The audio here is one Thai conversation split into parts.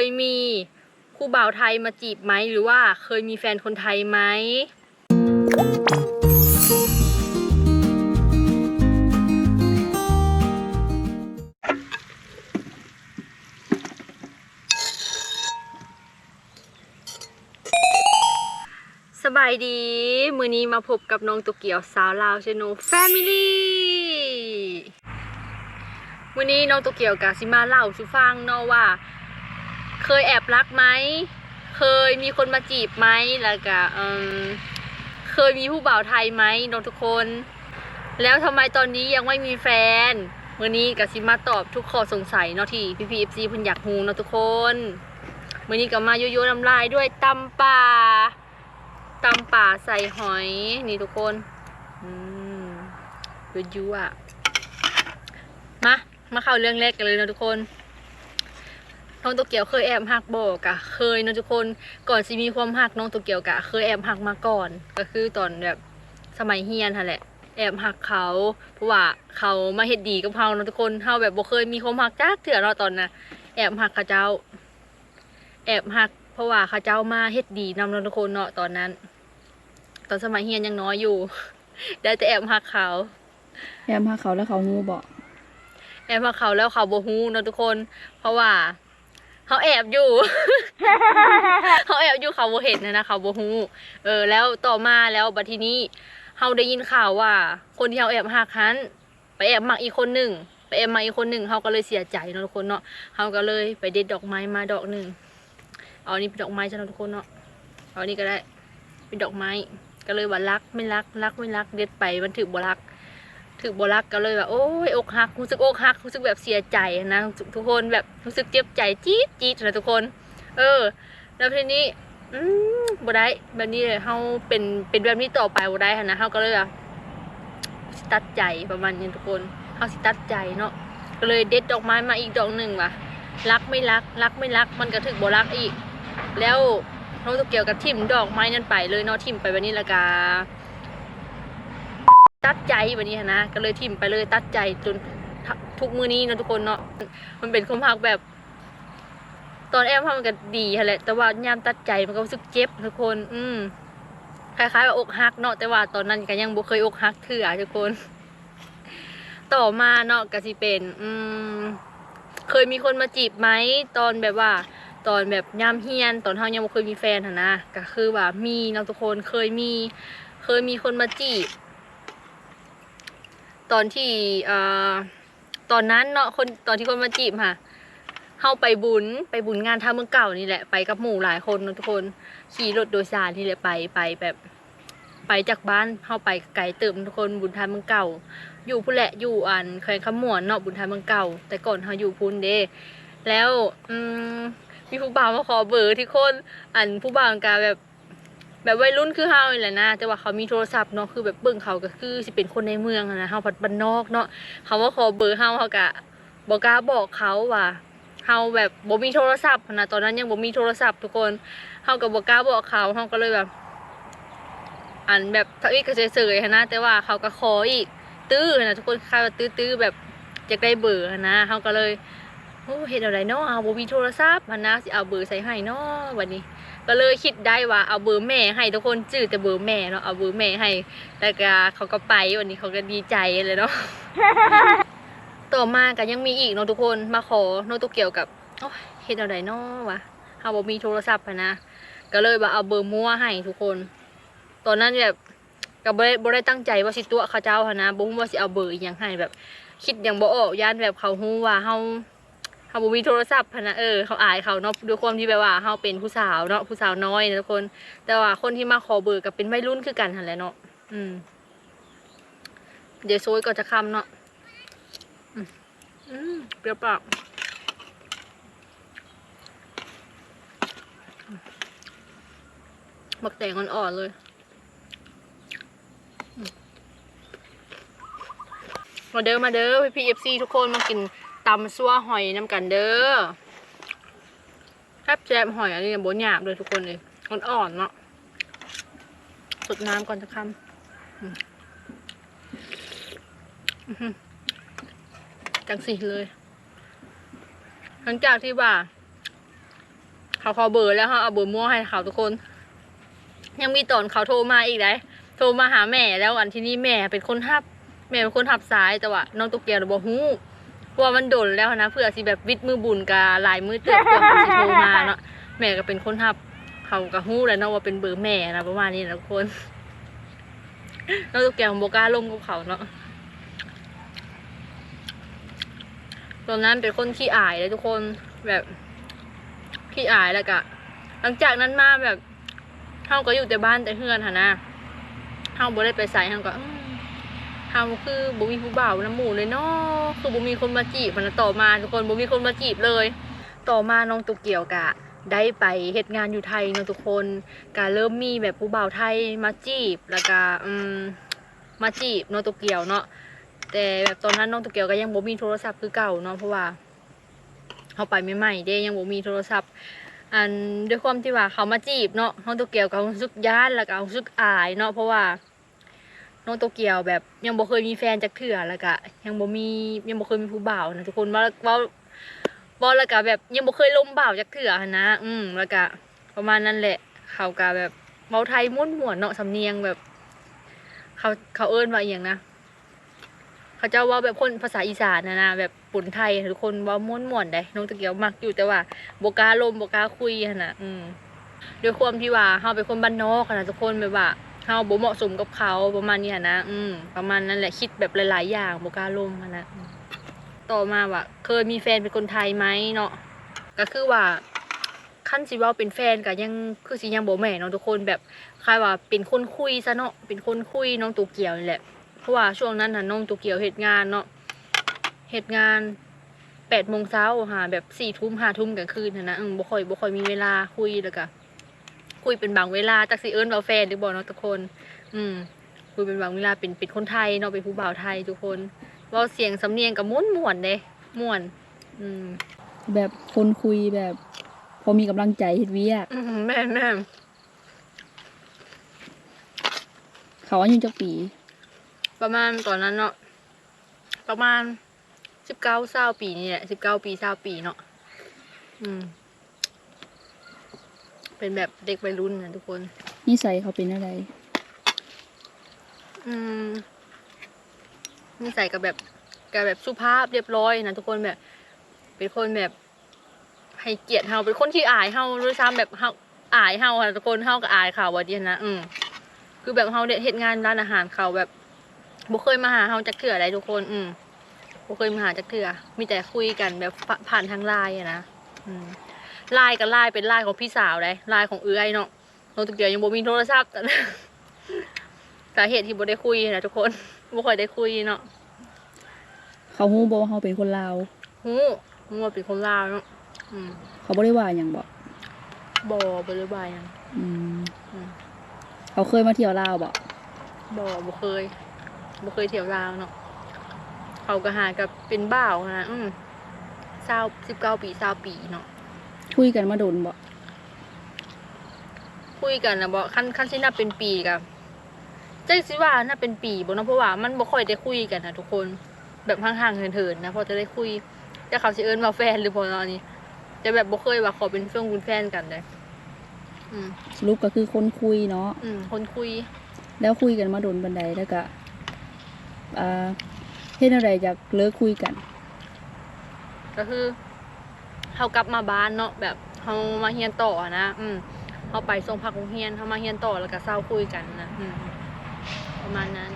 ยมีผู้บ่าวไทยมาจีบไหม หรือว่าเคยมีแฟนคนไทยไหมสบายดี มือนี้มาพบกับน้องตุกเกียวสาวลาวชโนแฟมิลี่มือนี้น้องตุกเกียวกับซิมาเล่าชูฟังเนาะว่า เคยแอบรักไหม เคยมีคนมาจีบไหมแล้วก็เคยมีผู้บ่าวไทยไหมน้องทุกคน แล้วทำไมตอนนี้ยังไม่มีแฟนมือนี้กับซิมาตอบทุกข้อสงสัยเนาะที่พี่พีเอฟซีเพิ่นอยากฮูเนาะทุกคนมือนี้ก็มาโยโย่น้ำลายด้วยตำป่าตำป่าใส่หอยนี่ทุกคนอืมเยอะยุอะมามาเข้าเรื่องแรกกันเลยนะทุกคน น้องตัวเกียวเคยแอบหักบอกอะเคยนะทุกคนก่อนสิมีความหักน้องตัวเกียวกะ เคยแอบหักมาก่อน ก็คือตอนแบบสมัยเฮียนค่ะแหละ แอบหักเขาเพราะว่าเขามาเฮ็ดดีกับเฮานะทุกคนเฮาแบบบ่เคยมีความหักจักเถื่อเนาะตอนน่ะแอบหักเขาเจ้า แอบหัก เพราะว่าเขาเจ้ามาเฮ็ดดีนำนะทุกคนเนาะตอนนั้น ตอนสมัยเฮียนยังน้อยอยู่ ได้แต่แอบหักเขาแอมพาเขาแล้วเขางูบอกแอบหักเขาแล้วเขาโบฮูเนาะทุกคน เพราะว่า เขาแอบอยู่ เขาแอบอยู่เขาโบเห็นนะนะเขาโบฮูเออ แล้วต่อมาแล้วบัดทีนี้เขาได้ยินข่าวว่า คนที่เขาแอบหักฮันไปแอบมักอีกคนหนึ่งไปแอบมักอีกคนหนึ่งเขาก็เลยเสียใจเนาะทุกคนเนาะเขาก็เลยไปเด็ดดอกไม้มาดอกหนึ่งเอาอันนี้เป็นดอกไม้จ้ะเนาะทุกคนเนาะเอาอันนี้ก็ได้เป็นดอกไม้ก็เลยว่ารักไม่รักรักไม่รักเด็ดไปมันถือบ่รัก ถือบรักก็เลยแบบโอ้ยอกหักรู้สึกอกหักรู้สึกแบบเสียใจนะทุกคนแบบรู้สึกเจ็บใจจี๊ดจี๊ดนะทุกคน เออ แล้วทีนี้อืมบ่ได้แบบนี้เลยเฮาเป็นเป็นแบบนี้ต่อไปบ่ได้นะเฮาก็เลยแบบสิตัดใจประมาณนี้ทุกคนเฮาสิตัดใจเนาะก็เลยเด็ดดอกไม้มาอีกดอกหนึ่งว่ะรักไม่รักรักไม่รักมันก็ถึกบรักอีก แล้วน้องตะเกียวกับทิมดอกไม้นั่นไปเลยเนาะทิมไปวันนี้และกา ตัดใจแบบนี้นะ ก็เลยทิมไปเลยตัดใจจนทุกมือนี้นะทุกคนเนาะ มันเป็นความหักแบบ ตอนแอมทำมันก็ดีแหละ แต่ว่ายามตัดใจมันก็รู้สึกเจ็บทุกคน อืมคล้ายๆว่าอกหักเนาะ แต่ว่าตอนนั้นก็ยังบ่เคยอกหักเถื่อทุกคน ต่อมาเนาะก็สิเป็น อืม เคยมีคนมาจีบไหมตอนแบบว่าตอนแบบยามเฮียน ตอนเฮายังบ่เคยมีแฟนหนนะก็คือว่ามีนะทุกคนเคยมี เคยมีคนมาจีบ ตอนที่อ่อตอนนั้นเนาะคนตอนที่คนมาจีบค่ะเฮาไปบุญไปบุญงานท่าเมืองเก่านี่แหละไปกับหมู่หลายคนเนาะทุกคนขี่รถโดยสารนี่แหละไปไปแบบไปจากบ้านเฮาไปไกลเติมทุกคนบุญท่าเมืองเก่า อยู่พุ่นแหละอยู่อันแขวงขมวนเนาะบุญท่าเมืองเก่า แต่ก่อนเฮาอยู่พุ่นเด้แล้วอืมมีผู้บ่าวมาขอเบอร์ที่คน อันผู้บ่าวกาแบบ แบบวัยรุ่นคือเฮานี่แหละนะแต่ว่าเขามีโทรศัพท์เนาะคือแบบเบิ่งเขาก็คือสิเป็นคนในเมืองอะนะเฮาพัดบ้านนอกเนาะเขาว่าขอเบอร์เฮาเฮาก็บ่กล้าบอกเขาว่าเฮาแบบบ่มีโทรศัพท์นะตอนนั้นยังบ่มีโทรศัพท์ทุกคนเฮาก็บ่กล้าบอกเขาเฮาก็เลยแบบ อันแบบเขาอีก็เฉยๆนนะแต่ว่าเขาก็ขออีกตื้อนะทุกคนคล้ายว่าตื้อๆแบบอยากได้เบอร์หั้นนะเฮาก็เลย โอ้เฮ็ดอะไรเนาะเอาบ่มีโทรศัพท์หั้นนะสิเอาเบอร์ใส่ให้เนาะวันนี้ ก็เลยคิดได้ว่าเอาเบอร์แม่ให้ทุกคนจื้อแต่เบอร์แม่เนาะเอาเบอร์แม่ให้แล้วก็เขาก็ไปวันนี้เขาก็ดีใจเลยเนาะต่อมาก็ยังมีอีกเนาะทุกคนมาขอโน้ตเกี่ยวกับโอ้เฮ็ดอะไรเนาะวะเฮาบ่มีโทรศัพท์นะ ก็เลยว่าเอาเบอร์มั่วให้ทุกคน ตอนนั้นแบบก็บ่ได้บ่ได้ตั้งใจว่าสิตัวเขาเจ้าหนะบ่ฮู้ว่าสิเอาเบอร์อีหยังให้แบบ คิดหยังบ่ออกย่านแบบเขาฮู้ว่าเฮา เขาบ่มีโทรศัพท์พะนะเออเขาอายเขาเนาะด้วยความที่แบบว่าเขาเป็นผู้สาวเนาะผู้สาวน้อยนะทุกคน แต่ว่าคนที่มาขอเบอร์กับเป็นวัยรุ่นคือกันหันแหละเนาะอืม เดี๋ยวโซยก็จะคำเนาะอืมอืมเปรี้ยวปากหมักแตงอ่อนๆเลยมมาเด้อมาเด้อพี่พีเอฟซีทุกคนมากิน ตำซัวหอยน้ำกันเด้อแทบแจมหอยอันนี้เนี่ยโบหยาบเลยทุกคนเลยอ่อนๆเนาะสดน้ำก่อนจะคำจังสีเลย หลังจากที่ว่า เขาขอเบอร์แล้วเขาเอาเบอร์มั่วให้เขาทุกคน ยังมีตอนเขาโทรมาอีกได้โทรมาหาแม่แล้วอันที่นี่แม่เป็นคนทับ แม่เป็นคนทับสายแต่ว่าน้องตุ๊กเกียวน่ะบอกฮู้ เพราะว่ามันโดนแล้วนะเพื่อสิแบบวิทย์มือบุญกาลายมือเติบกว่าเขาสิโทรมาเนาะแม่ก็เป็นคนทับเขาก็ฮู้แล้วเนาะว่าเป็นเบอร์แม่นะประมาณนี้นะทุกคนน้องตุกเกียวโบก้าลงกับเขาเนาะตอนนั้นเป็นคนขี้อายเลยทุกคนแบบขี้อายแล้วก็หลังจากนั้นมาแบบเฮาก็อยู่แต่บ้านแต่เฮือนหนะเฮาบ่ได้ไปไสเฮาก็ เฮาคือบ่มีผู้บ่าวน้ำหมู่เลยเนาะคือบ่มีคนมาจีบมันต่อมาทุกคนบ่มีคนมาจีบเลย ต่อมาน้องตุกเกี่ยวกะ ได้ไปเฮ็ดงานอยู่ไทยเนาะทุกคนก็เริ่มมีแบบผู้บ่าวไทยมาจีบแล้วก็อืมมาจีบน้องตุกเกี่ยวเนาะแต่แบบตอนนั้นน้องตุกเกี่ยวก็ยังบ่มีโทรศัพท์คือเก่าเนาะเพราะว่าเขาไปใหม่ๆเด้ยังบ่มีโทรศัพท์อันด้วยความที่ว่าเขามาจีบเนาะน้องโตเกียวก็รู้สึกย่านแล้วก็รู้สึกอายเนาะเพราะว่า น้องโตเกียวแบบยังบ่เคยมีแฟนจักเทื่อแล้วก็ยังบ่มียังบ่เคยมีผู้บ่าวนะทุกคนว่าว่าว่าแล้วก็แบบยังบ่เคยลมบ่าวจักเทื่อหั้นนะ อืมแล้วก็ประมาณนั้นแหละ เขาก็แบบเว้าไทยม่วนๆเนาะสำเนียงแบบ เขาเขาเอิ้นว่าอหย่างนะเขาเจ้าว่าแบบคนภาษาอีสานนะนะแบบปุ่นไทยทุกคนว่าม่วนม่วนได้น้องตะเกียวมักอยู่แต่ว่าโบกล้าลมโบกล้าคุยหั้นนะอืมด้วยความที่ว่าเฮาเป็นคนบ้านนอกหั้นนะทุกคนแบบว่า เฮาบ่เหมาะสมกับเขาประมาณนี้นะอืมประมาณนั้นแหละคิดแบบหลาย ๆ อย่างโบกล้าลมนะต่อมาว่า เคยมีแฟนเป็นคนไทยไหมเนาะก็คือว่าขั้นสิว่าเป็นแฟนก็ยังคือสิยังบ่แม่นเนาะทุกคนแบบคล้ายว่าเป็นคนคุยซะเนาะเป็นคนคุยน้องตูเกียวนี่แหละเพราะว่าช่วงนั้นน่ะน้องตุกเกียวเหตุงานเนาะเหตุงานแปดโมงเช้าหาแบบสี่ทุ่มห้าทุ่มกลางคืนนะนะอืมบ่ค่อยบ่ค่อยมีเวลาคุยแล้วก็ คุยเป็นบางเวลาจักสิเอิ้นว่าแฟนหรือบ่เนาะทุกคน อืม คุยเป็นบางเวลาเป็นเป็นคนไทยเนาะเป็นผู้บ่าวไทยทุกคนเว้าเสียงสำเนียงก็ม่วนม่วนๆเด้ม่วน อืม แบบคนคุยแบบ พอมีกำลังใจเฮ็ดเวียกอืมแม่นแม่นเขาอายุจักปี ประมาณตอนนั้นเนาะประมาณสิบเก้าเศร้าปีนี่แหละสิบเก้าปีเศร้าปีเนาะอืม เป็นแบบเด็กวัยรุ่นนะทุกคน นิสัยเขาเป็นอะไร อืมนิสัยกับแบบกับแบบสุภาพเรียบร้อยนะทุกคนแบบ เป็นคนแบบ ให้เกียรติเฮาเป็นคนที่อายเฮาด้วยซ้ำแบบเฮาอายเฮาค่ะทุกคนเฮาก็อายเขาว่าเดียนะอืมคือแบบเฮาเนี่ยเฮ็ดงานร้านอาหารเขาแบบบ่เคยมาหาเฮาจักเทื่ออะไรทุกคน อืมบ่เคยมาหาจักเทื่อมีแต่คุยกันแบบผ่าผ่านทางไลน์อะนะอืม ไลน์กับไลน์เป็นไลน์ของพี่สาวเลยไลน์ของเอื้อยเนาะน้องตุกเกียวยังบ่มีโทรศัพท์สาเหตุที่บ่ได้คุยนะทุกคนบ่ค่อยได้คุยเนาะเขาฮู้บ่ว่าเขาเป็นคนลาวฮู้ฮู้ว่าเป็นคนลาวเนาะอืมเขาบ่ได้ว่าหยังบ่บ่บ่ได้บายหยังอืมอืมเขาเคยมาเที่ยวลาวบ่บ่บ่เคยบ่เคยเที่ยวลาวเนาะเขาก็หากับเป็นบ่าวนะอืม20 19ปี20ปีเนาะ คุยกันมาโดนบ่คุยกันนะบ่คันคันสินับเป็นปีกับจังสิว่าน่าเป็นปีบ่เนาะเพราะว่ามันบ่ค่อยได้คุยกันนะทุกคนแบบห่างๆเหินๆนะพอจะได้คุยแต่เขาสิเอิ้นว่าแฟนหรือบ่เนาะอันนี้แต่แบบบ่เคยว่าขอเป็นเพื่อนเป็นแฟนกันเลยอืมสรุปก็คือคนคุยเนาะอืม คนคุย แล้วคุยกันมาโดนบันไดแล้วก็อ่าเฮ็ดอะไรจากเลิกคุยกัน ก็คือ เขากลับมาบ้านเนาะแบบเขามาเฮียนต่ออะนะ อืมเขาไปส่งพักโรงเรียนเขามาเฮียนต่อแล้วก็เศร้าคุยกันนะอืมประมาณนั้น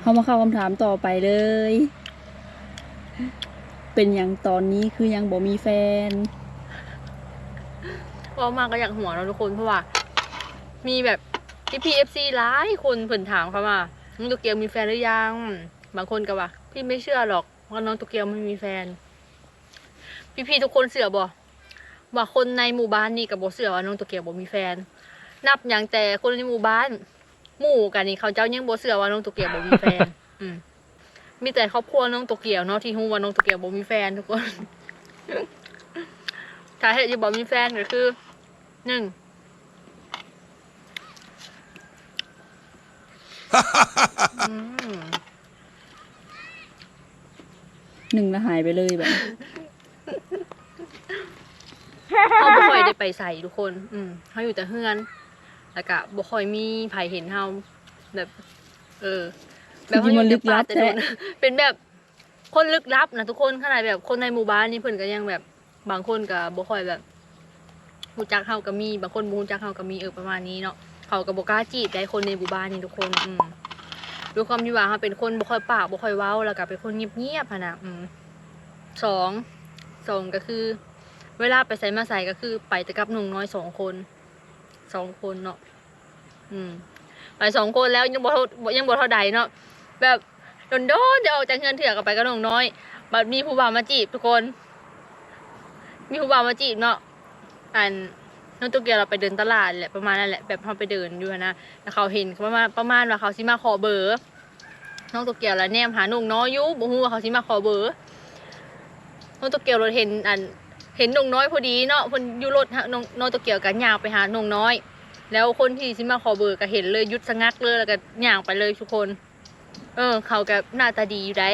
เขามาเข้าคำถามต่อไปเลย เป็นอย่างตอนนี้คือยังบ่มีแฟนก็มาก็อยากหัวเราะทุกคนเพราะว่า มีแบบพี่พีเอฟซีหลายคนเพิ่นถามเขาว่าน้องโตเกียวมีแฟนหรือยัง บางคนก็ว่า พี่ไม่เชื่อหรอกว่าน้องโตเกียวไม่มีแฟน พี่ๆทุกคนเสือบ่ว่าคนในหมู่บ้านนี่กับบ่เสือว่าน้องโตเกียวบ่มีแฟน นับอย่างแต่คนในหมู่บ้าน หมู่กันนี่เขาเจ้ายังบ่เสือว่าน้องโตเกียวบ่มีแฟน อืมมีแต่ครอบครัวน้องโตเกียวเนาะที่ฮู้ว่าน้องโตเกียวบ่มีแฟนทุกคนสาเหตุที่บ่มีแฟนก็คือหนึ่งอืมหนึ่งแล้วหายไปเลยแบบ เขาบ่ค่อยได้ไปใส่ทุกคน อืมเขาอยู่แต่เฮือน แล้วก็บ่ค่อยมีไผเห็นเฮาแบบ เออ แบบเขาอยู่ในป่าแต่โดนเป็นแบบคนลึกลับนะทุกคนขนาดแบบคนในหมู่บ้านนี่เพิ่นก็ยังแบบ บางคนก็บ่ค่อยแบบรู้จักเฮาก็มี บางคนบ่รู้จักเฮาก็มีเออประมาณนี้เนาะเขาก็บ่กล้าจีบได้คนในหมู่บ้านนี่ทุกคนอืมด้วยความที่ว่าเขาเป็นคนบ่ค่อยปากบ่ค่อยเว้าแล้วก็เป็นคนเงียบๆอะนะอืมสองสองก็คือ เวลาไปใส่มาใส่ก็คือ ไปแต่กับหนุ่มน้อยสองคนสองคนเนาะอืม ไปสองคนแล้วยังบ่ยังบ่เท่าใดเนาะแบบโดนโดนจะออกจากเงินเถื่อกับไปกับน้องน้อยบัดมีผู้บ่าวมาจีบทุกคน มีผู้บ่าวมาจีบเนาะอันน้องตุ๊กเกียวเราไปเดินตลาดแหละประมาณนั้นแหละแบบเขาไปเดินอยู่นะแล้วเขาเห็นประมาณประมาณว่าเขาสิมาขอเบอร์น้องตุ๊กเกียวแล้วแนมหาน้องน้อยอยู่บ่ฮู้ว่าเขาสิมาขอเบอร์น้องตุ๊กเกียวเราเห็นอัน เห็นนงน้อยพอดีเนาะเพิ่นอยู่รถฮะนงน้องตุ๊กเกียวกันยางไปหานงน้อย แล้วคนที่สิมาขอเบอร์ก็เห็นเลยหยุดสงักเลยแล้วก็ย่างไปเลยทุกคน เออ เขากับหน้าตาดีอยู่ได้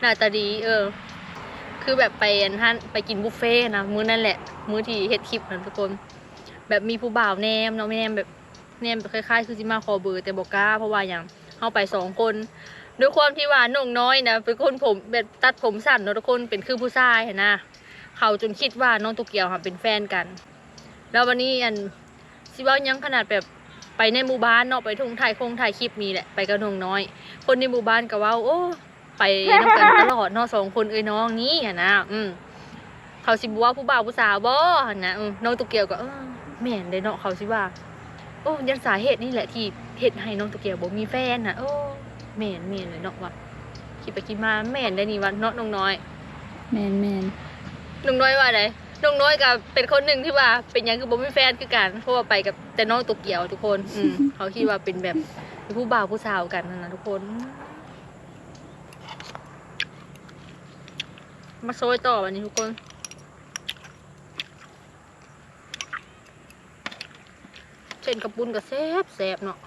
หน้าตาดี เออ คือแบบไปอันท่านไปกินบุฟเฟ่นะมื้อนั่นแหละ มื้อที่เฮ็ดคลิปนะทุกคน แบบมีผู้บ่าวแนมเนาะไม่แนมแบบแนมแบบคล้ายๆคือสิมาขอเบอร์แต่บอกกล้าเพราะว่าอย่างเข้าไปสองคนด้วยความที่ว่าน้องน้อยนะเป็นคนผมแบบตัดผมสั้นเนาะทุกคนเป็นคือผู้ชายนะ เขาจนคิดว่าน้องตุกเกียวค่ะเป็นแฟนกัน แล้ววันนี้อันสิว่ายังขนาดแบบไปในหมู่บ้านเนาะไปทุ่งถ่ายคงถ่ายคลิปมีแหละไปกับนงน้อย คนในหมู่บ้านก็ว่าโอ้ไปนำกันตลอดเนาะสองคนเอ้ยน้องนี้นะอืมเขาสิบว่าผู้บ่าวผู้สาวบ่หันนะน้องตุกเกียวก็เออแม่นเลยเนาะเขาสิว่า โอ้ยันสาเหตุนี่แหละที่เฮ็ดให้น้องตุกเกียวบ่มีแฟนน่ะโอ้แม่นแม่นเลยเนาะว่าคิดไปคิดมาแม่นได้นี่ว่าเนาะน้องน้อย แมนแมน น้องน้อยว่าไดน้องน้อยกับเป็นคนหนึ่งที่ว่าเป็นหยังคือบ่มีแฟนคือกันเพราะว่าไปกับแต่น้องตัวเกี่ยวทุกคนอืมเขาคิดว่าเป็นแบบผู้บ่าวผู้สาวกันนั่นนะทุกคน มาโซยต่อวันนี้ทุกคนเส้นกระปุนกับแซบแซบเนาะ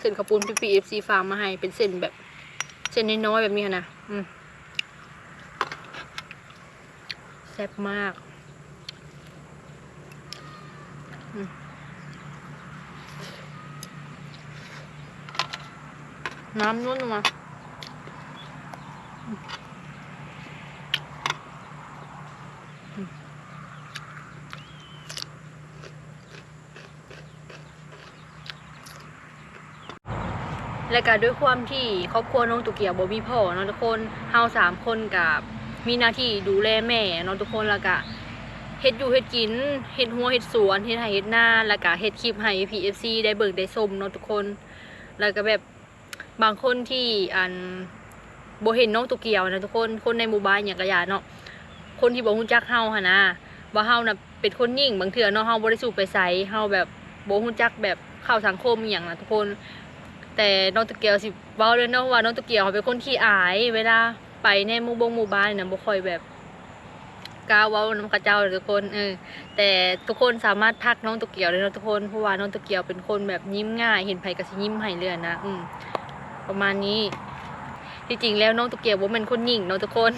เส้นกระปุนพีพีเอฟซีฟาร์มมาให้เป็นเส้นแบบ เส้นน้อยๆแบบนี้นะอืม แซ่บมากน้ำนุ่นมาและก็ด้วยความที่ครอบครัวน้องตุกเกียวบอมีพ่อเนาะทุกคนเฮาสามคนกับ มีหน้าที่ดูแลแม่เนาะทุกคนแล้วก็เฮ็ดอยู่เฮ็ดกินเฮ็ดหัวเฮ็ดสวนเฮ็ดไร่เฮ็ดนาแล้วก็เฮ็ดคลิปให้ PFC ได้เบิ่งได้ชมเนาะทุกคน แล้วก็แบบบางคนที่อันบ่เห็นน้องตุเกียวนะทุกคนคนในหมู่บ้านอย่างกระยาเนาะคนที่บ่ฮู้จักเฮาหั่นนะว่าเฮาน่ะเป็นคนยิ่งบางเทื่อเนาะเฮาบ่ได้สู่ไปไสเฮาแบบบ่ฮู้จักแบบเข้าสังคมอย่างนะทุกคน แต่น้องตุเกียวสิเว้าเลยเนาะว่าน้องตุเกียวเขาเป็นคนขี้อายเวลา ไปในหมู่บงหมู่บ้านเนี่ยบ่ค่อยแบบกล้าเว้าน้ำกระเจ้าเลยทุกคนเออแต่ทุกคนสามารถทักน้องตุเกียวได้นะทุกคนเพราะว่าน้องตุเกียวเป็นคนแบบยิ้มง่าย เห็นไผก็สิยิ้มให้เลยอะนะอืมประมาณนี้ที่จริงแล้วน้องตุเกียวบ่แม่นคนหญิงเนาะทุกคน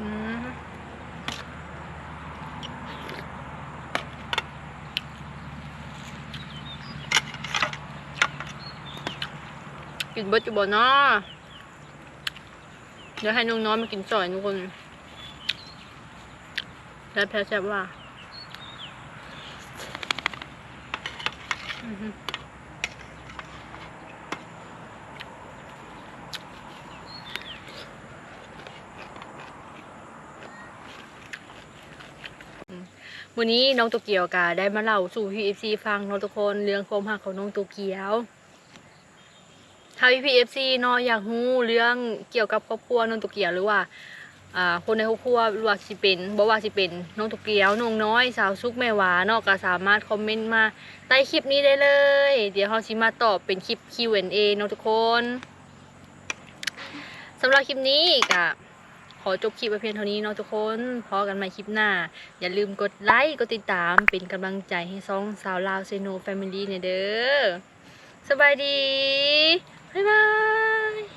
อืม กินเบิดอยู่บ่เนาะเดี๋ยวให้น้องน้อยมากินซอยทุกคน แล้วแพ้แซ่บว่ามวันนี้น้องโตเกียวกาได้มาเล่าสู่พีเอฟซีฟังเนาะทุกคนเรื่องความหักของน้องโตเกียว ถ้า PFC เนาะอยากรู้เรื่องเกี่ยวกับครอบครัวน้องตุกเกียวหรือว่าคนในครอบครัวรือว่าสิเป็นบ่ว่าสิเป็นน้องตุกเกียวน้องน้อย สาวซุกแม่หวาเนาะก็สามารถคอมเมนต์มาใต้คลิปนี้ได้เลย เดี๋ยวเฮาสิมาตอบเป็นคลิป Q&A เนาะทุกคนสำหรับคลิปนี้ก็ขอจบคลิปไว้เพียงเท่านี้เนาะทุกคนพอกันใหม่คลิปหน้า อย่าลืมกดไลค์กดติดตามเป็นกำลังใจให้ซองสาวลาวเซโนแฟมิลี่เนี่ยเด้อสบายดี บ๊ายบาย